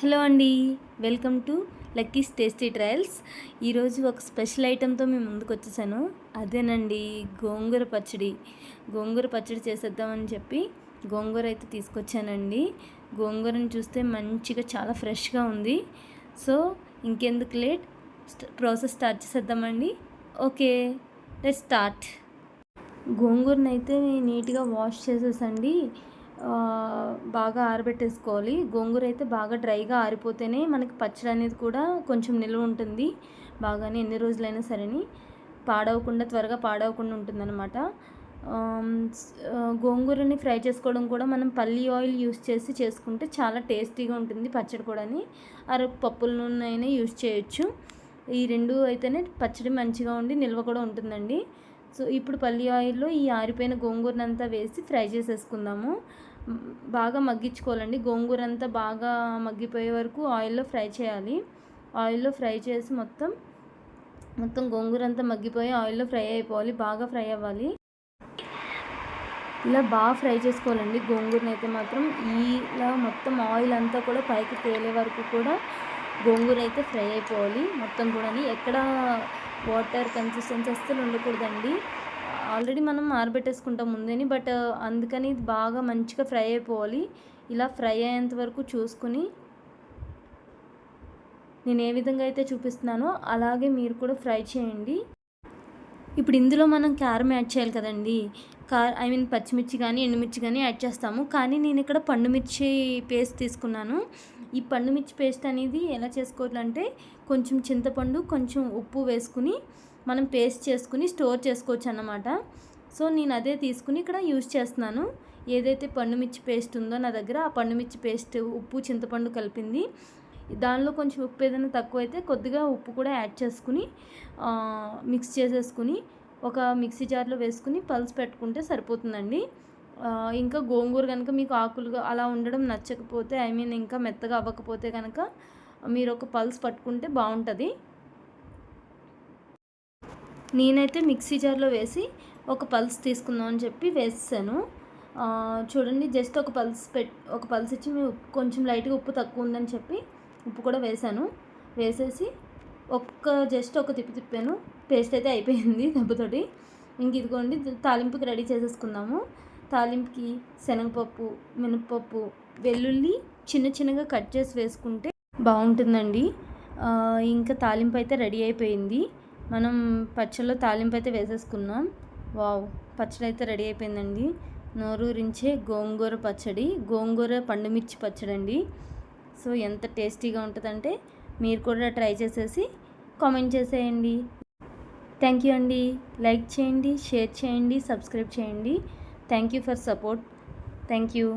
Hello అండి. Welcome to Lucky's tasty trials. ఈరోజు ఒక స్పెషల్ ఐటెంతో మేము ముందుకు వచ్చేసాను. అదేనండి గోంగూర పచ్చడి. గోంగూర పచ్చడి చేసేద్దామని చెప్పి గోంగూర అయితే తీసుకొచ్చానండి. గోంగూరని చూస్తే మంచిగా చాలా ఫ్రెష్గా ఉంది. సో ఇంకెందుకు late? Process start చేసేద్దామండి. Okay let start. గోంగూరనైతే అయితే నీట్గా వాష్ చేసేసండి. బాగా ఆరబెట్టేసుకోవాలి. గోంగూర అయితే బాగా డ్రైగా ఆరిపోతేనే మనకి పచ్చడి అనేది కూడా కొంచెం నిల్వ ఉంటుంది. బాగానే ఎన్ని రోజులైనా సరేని పాడవకుండా త్వరగా పాడవకుండా ఉంటుందన్నమాట. గోంగూరని ఫ్రై చేసుకోవడం కూడా మనం పల్లి ఆయిల్ యూస్ చేసి చేసుకుంటే చాలా టేస్టీగా ఉంటుంది పచ్చడి కూడాని. అర పప్పుల నూనె అయినా యూస్ చేయొచ్చు. ఈ రెండు అయితేనే పచ్చడి మంచిగా ఉండి నిల్వ కూడా ఉంటుందండి. సో ఇప్పుడు పల్లి ఆయిల్లో ఈ ఆరిపోయిన గోంగూరను అంతా వేసి ఫ్రై చేసేసుకుందాము. బాగా మగ్గించుకోవాలండి. గోంగూర అంతా బాగా మగ్గిపోయే వరకు ఆయిల్లో ఫ్రై చేయాలి. ఆయిల్లో ఫ్రై చేసి మొత్తం మొత్తం గోంగూర అంతా మగ్గిపోయి ఆయిల్లో ఫ్రై అయిపోవాలి. బాగా ఫ్రై అవ్వాలి. ఇలా బాగా ఫ్రై చేసుకోవాలండి. గోంగూరని అయితే మాత్రం ఇలా మొత్తం ఆయిల్ అంతా కూడా పైకి తేలే వరకు కూడా గోంగూర అయితే ఫ్రై అయిపోవాలి. మొత్తం కూడా ఎక్కడ వాటర్ కన్సిస్టెన్సీ అస్సలు ఉండకూడదండి. ఆల్రెడీ మనం ఆరబెట్టేసుకుంటాం ముందేని బట్ అందుకని ఇది బాగా మంచిగా ఫ్రై అయిపోవాలి. ఇలా ఫ్రై అయ్యేంత వరకు చూసుకుని నేను ఏ విధంగా అయితే చూపిస్తున్నానో అలాగే మీరు కూడా ఫ్రై చేయండి. ఇప్పుడు ఇందులో మనం కారం యాడ్ చేయాలి కదండి. కార్ ఐ మీన్ పచ్చిమిర్చి కానీ ఎండుమిర్చి కానీ యాడ్ చేస్తాము. కానీ నేను ఇక్కడ పండుమిర్చి పేస్ట్ తీసుకున్నాను. ఈ పండుమిర్చి పేస్ట్ అనేది ఎలా చేసుకోవాలంటే కొంచెం చింతపండు కొంచెం ఉప్పు వేసుకుని మనం పేస్ట్ చేసుకుని స్టోర్ చేసుకోవచ్చు అన్నమాట. సో నేను అదే తీసుకుని ఇక్కడ యూజ్ చేస్తున్నాను. ఏదైతే పండుమిర్చి పేస్ట్ ఉందో నా దగ్గర ఆ పండుమిర్చి పేస్ట్ ఉప్పు చింతపండు కలిపింది. దానిలో కొంచెం ఉప్పు ఏదైనా తక్కువ అయితే కొద్దిగా ఉప్పు కూడా యాడ్ చేసుకుని మిక్స్ చేసేసుకుని ఒక మిక్సీ జార్లో వేసుకుని పల్స్ పెట్టుకుంటే సరిపోతుందండి. ఇంకా గోంగూర కనుక మీకు ఆకులుగా అలా ఉండడం నచ్చకపోతే ఐ మీన్ ఇంకా మెత్తగా అవ్వకపోతే కనుక మీరు ఒక పల్స్ పట్టుకుంటే బాగుంటుంది. నేనైతే మిక్సీ జార్లో వేసి ఒక పల్స్ తీసుకుందాం అని చెప్పి వేసాను చూడండి జస్ట్ ఒక పల్స్ పెట్ ఒక పల్స్ ఇచ్చి మేము కొంచెం లైట్గా ఉప్పు తక్కువ ఉందని చెప్పి ఉప్పు కూడా వేసాను. వేసేసి ఒక్క జస్ట్ ఒక తిప్పి తిప్పాను. పేస్ట్ అయితే అయిపోయింది దెబ్బతోటి. ఇంక ఇదిగోండి తాలింపుకి రెడీ చేసేసుకుందాము. తాలింపుకి శనగపప్పు మినపప్పు వెల్లుల్లి చిన్న చిన్నగా కట్ చేసి వేసుకుంటే బాగుంటుందండి. ఇంకా తాలింపు అయితే రెడీ అయిపోయింది. మనం పచ్చళ్ళలో తాలింపు అయితే వేసేసుకున్నాం వావ్ పచ్చడి అయితే రెడీ అయిపోయిందండి. నోరూరించే గోంగూర పచ్చడి గోంగూర పండుమిర్చి పచ్చడి అండి సో ఎంత టేస్టీగా ఉంటుందంటే మీరు కూడా ట్రై చేసేసి కామెంట్ చేసేయండి. థ్యాంక్ యూ అండి. లైక్ చేయండి షేర్ చేయండి సబ్స్క్రైబ్ చేయండి. Thank you for support. Thank you.